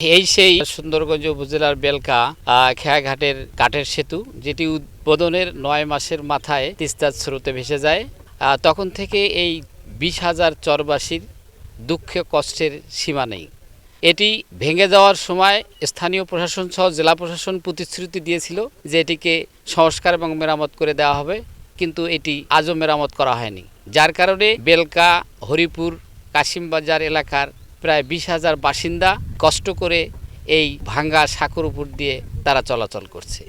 এই সেই সুন্দরগঞ্জ উপজেলার বেলকা খেয়াঘাটের কাঠের সেতু, যেটি উদ্বোধনের নয় মাসের মাথায় তিস্তার স্রোতে ভেসে যায়। তখন থেকে এই বিশ হাজার চরবাসীর দুঃখ কষ্টের সীমা নেই। এটি ভেঙে যাওয়ার সময় স্থানীয় প্রশাসন সহ জেলা প্রশাসন প্রতিশ্রুতি দিয়েছিল যে এটিকে সংস্কার এবং মেরামত করে দেওয়া হবে, কিন্তু এটি আজও মেরামত করা হয়নি। যার কারণে বেলকা, হরিপুর, কাশিমবাজার এলাকার প্রায় বিশ হাজার বাসিন্দা কষ্ট করে এই ভাঙ্গা সাঁকুর উপর দিয়ে তারা চলাচল করছে।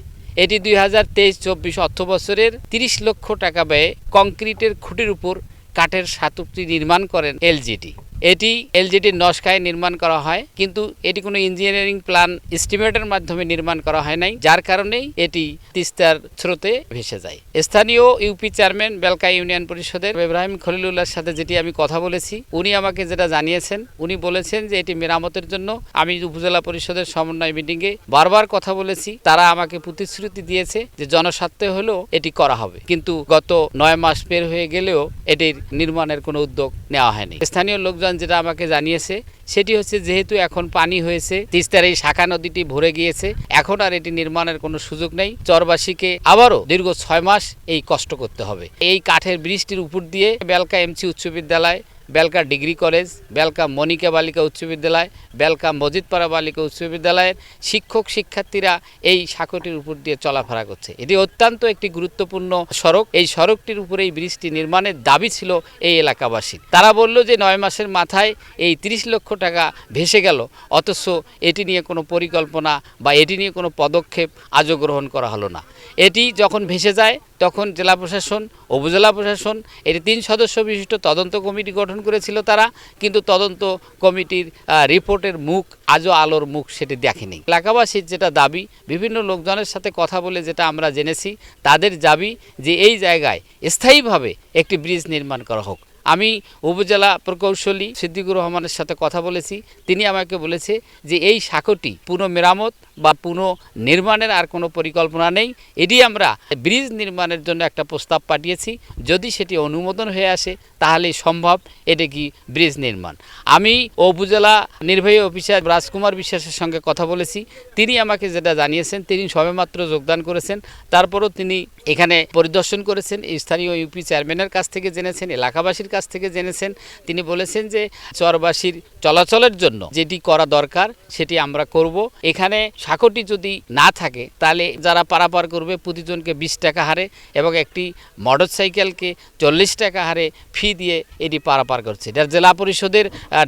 এটি দুই হাজার তেইশ চব্বিশ অর্থ বছরের তিরিশ লক্ষ টাকা ব্যয়ে কংক্রিটের খুঁটির উপর কাঠের সাতুপটি নির্মাণ করেন এলজিটি এটি এলজিটির নস্কায় নির্মাণ করা হয়, কিন্তু এটি কোনো ইঞ্জিনিয়ারিং প্ল্যান এস্টিমেটের মাধ্যমে নির্মাণ করা হয় নাই, যার কারণেই এটি তিস্তার স্রোতে ভেসে যায়। স্থানীয় ইউপি চেয়ারম্যান বেলকা ইউনিয়ন পরিষদের ইব্রাহিম খলিলুল্লাহর সাথে যেটি আমি কথা বলেছি, উনি আমাকে যেটা জানিয়েছেন, উনি বলেছেন যে এটি মেরামতের জন্য আমি উপজেলা পরিষদের সমন্বয় মিটিংয়ে বারবার কথা বলেছি, তারা আমাকে প্রতিশ্রুতি দিয়েছে যে জনস্বার্থে হলেও এটি করা হবে। কিন্তু গত নয় মাস পের হয়ে গেলেও এটির নির্মাণের কোনো উদ্যোগ নেওয়া হয়নি। স্থানীয় লোকজন যেটা আমাকে জানিয়েছে, সেটি হচ্ছে যেহেতু এখন পানি হয়েছে, তিস্তার এই শাখা নদীটি ভরে গিয়েছে, এখন আর এটি নির্মাণের কোনো সুযোগ নেই। চরবাসীকে আবারও দীর্ঘ ছয় মাস এই কষ্ট করতে হবে। এই কাঠের ব্রিজটির উপর দিয়ে বেলকা এমসি উচ্চ বিদ্যালয় বেলকা ডিগ্রি কলেজ, বেলকা মনিকা বালিকা উচ্চ বিদ্যালয়, বেলকা মজিদপাড়া বালিকা উচ্চ বিদ্যালয়ের শিক্ষক, শিক্ষার্থীরা এই সাঁকোটির উপর দিয়ে চলাফেরা করছে। এটি অত্যন্ত একটি গুরুত্বপূর্ণ সড়ক। এই সড়কটির উপরে এই ব্রিজটি নির্মাণের দাবি ছিল এই এলাকাবাসীর তারা বলল যে নয় মাসের মাথায় এই তিরিশ লক্ষ টাকা ভেসে গেল। অথচ এটি নিয়ে কোনো পরিকল্পনা বা এটি নিয়ে কোনো পদক্ষেপ আজও গ্রহণ করা হলো না। এটি যখন ভেসে যায়, তখন জেলা প্রশাসন, উপজেলা প্রশাসন, এটি তিন সদস্য বিশিষ্ট তদন্ত কমিটি গঠন করেছিল তারা, কিন্তু তদন্ত কমিটির রিপোর্টের মুখ, আজও আলোর মুখ সেটি দেখেনি। এলাকাবাসীর যেটা দাবি, বিভিন্ন লোকজনের সাথে কথা বলে যেটা আমরা জেনেছি, তাদের দাবি যে এই জায়গায় স্থায়ীভাবে একটি ব্রিজ নির্মাণ করা হোক। আমি উপজেলা প্রকৌশলী সিদ্দিকুর রহমানের সাথে কথা বলেছি। তিনি আমাকে বলেছে যে এই সাঁকোটি পুনঃ মেরামত বা পুনঃ নির্মাণের আর কোনো পরিকল্পনা নেই। এটি আমরা ব্রিজ নির্মাণের জন্য একটা প্রস্তাব পাঠিয়েছি। যদি সেটি অনুমোদন হয়ে আসে, তাহলেই সম্ভব। এটি কি ব্রিজ নির্মাণ? আমি উপজেলা নির্বাহী অফিসার রাজকুমার বিশ্বাসের সঙ্গে কথা বলেছি। তিনি আমাকে যেটা জানিয়েছেন, তিনি সবেমাত্র যোগদান করেছেন। তারপরও তিনি এখানে পরিদর্শন করেছেন। স্থানীয় ইউপি চেয়ারম্যানের কাছ থেকে জেনেছেন, এলাকাবাসীর কাছ থেকে জেনেছেন। তিনি বলেছেন যে চরবাসীর চলাচলের জন্য যেটি করা দরকার, সেটি আমরা করব। এখানে সাঁকোটি যদি না থাকে, তাহলে যারা পারাপার করবে, প্রতিজনকে বিশ টাকা হারে এবং একটি মোটর সাইকেলকে চল্লিশ টাকা হারে ফি দিয়ে এটি পারাপার করছে। এটা জেলা পরিষদের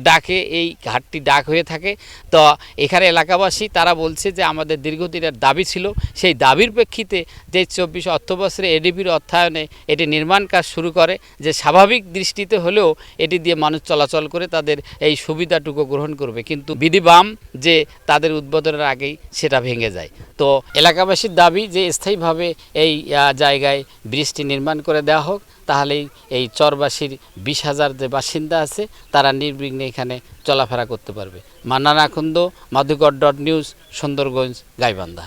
ডাকে এই ঘাটটি ডাক হয়ে থাকে। তো এখানে এলাকাবাসী, তারা বলছে যে আমাদের দীর্ঘদিনের দাবি ছিল। সেই দাবির প্রেক্ষিতে যে চব্বিশ অর্থ বছরে এডিপির অর্থায়নে এটি নির্মাণ কাজ শুরু করে, যে স্বাভাবিক দৃষ্টিতে হলেও এটি দিয়ে মানুষ চলাচল করে তাদের এই সুবিধাটুকু গ্রহণ করবে। কিন্তু বিধিবাম যে তাদের উদ্বোধনের আগেই সেটা ভেঙে যায়। তো এলাকাবাসীর দাবি যে স্থায়ীভাবে এই জায়গায় ব্রিজটি নির্মাণ করে দেওয়া হোক, তাহলেই এই চরবাসীর বিশ হাজার যে বাসিন্দা আছে, তারা নির্বিঘ্নে এখানে চলাফেরা করতে পারবে। Mannan Akhand Madhukar dot news, Sundarganj, Gaibandha.